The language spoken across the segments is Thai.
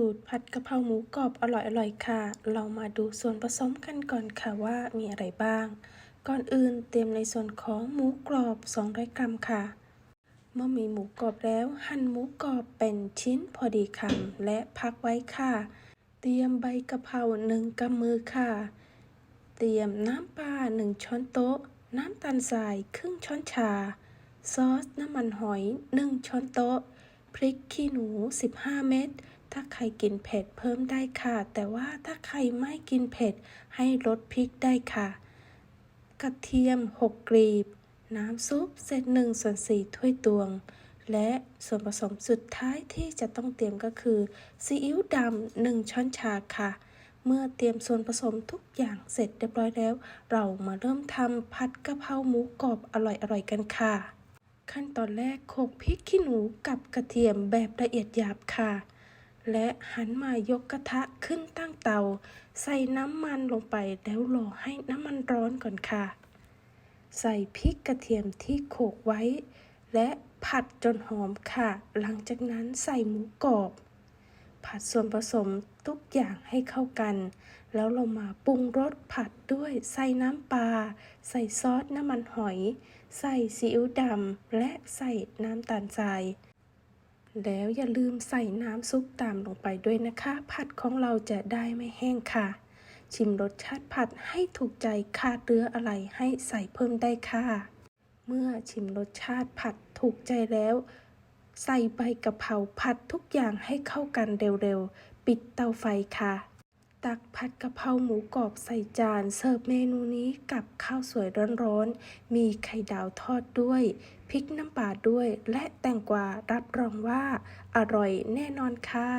สูตรผัดกะเพราหมูกรอบอร่อยๆค่ะ เรามาดูส่วนผสมกันก่อนค่ะว่ามีอะไรบ้าง ก่อนอื่นเตรียมในส่วนของหมูกรอบ 200 กรัมค่ะ เมื่อมีหมูกรอบแล้ว หั่นหมูกรอบเป็นชิ้นพอดีคำและพักไว้ค่ะ เตรียมใบกะเพราหนึ่งกำมือค่ะ เตรียมน้ำปลา1ช้อนโต๊ะ น้ำตาลทรายครึ่งช้อนชา ซอสน้ำมันหอย 1 ช้อนโต๊ะ พริกขี้หนู 15 เม็ด ถ้าใครกินเผ็ดเพิ่มได้ค่ะ แต่ว่าถ้าใครไม่กินเผ็ดให้ลดพริกได้ค่ะ กระเทียม 6กรีบ น้ำซุปเศษ1ส่วน4ถ้วยตวง และส่วนผสมสุดท้ายที่จะต้องเตรียมก็คือซีอิ๊วดำ1ช้อนชาค่ะ เมื่อเตรียมส่วนผสมทุกอย่างเสร็จเรียบร้อยแล้ว เรามาเริ่มทำผัดกะเพราหมูกรอบอร่อยๆกันค่ะขั้นตอนแรกโขกพริกขี้หนูกับกระเทียมแบบละเอียดหยาบค่ะ และหันมายกกระทะขึ้นตั้งเตา ใส่น้ำมันลงไปแล้วรอให้น้ำมันร้อนก่อนค่ะ ใส่พริกกระเทียมที่โขกไว้ และผัดจนหอมค่ะ หลังจากนั้นใส่หมูกรอบ ผัดส่วนผสมทุกอย่างให้เข้ากัน แล้วเรามาปรุงรสผัดด้วยใส่น้ำปลา ใส่ซอสน้ำมันหอย ใส่ซีอิ๊วดำและใส่น้ำตาลทราย แล้วอย่าลืมใส่น้ำซุปตามลงไปด้วยนะคะ ผัดของเราจะได้ไม่แห้งค่ะ ชิมรสชาติผัดให้ถูกใจขาดเรืออะไรให้ใส่เพิ่มได้ค่ะ เมื่อชิมรสชาติผัดถูกใจแล้ว ใส่ใบกะเพราผัดทุกอย่างให้เข้ากันเร็วๆ ปิดเตาไฟค่ะ ตักผัดกะเพราหมูกรอบใส่จาน เสิร์ฟเมนูนี้กับข้าวสวยร้อนๆ มีไข่ดาวทอดด้วย พริกน้ำปลาด้วย และแตงกวารับรองว่า อร่อยแน่นอนค่ะ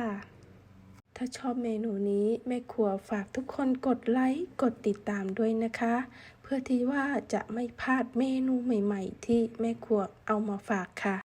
ถ้าชอบเมนูนี้แม่ครัวฝากทุกคนกดไลค์ กดติดตามด้วยนะคะ เพื่อที่ว่าจะไม่พลาดเมนูใหม่ ๆ ที่แม่ครัวเอามาฝากค่ะ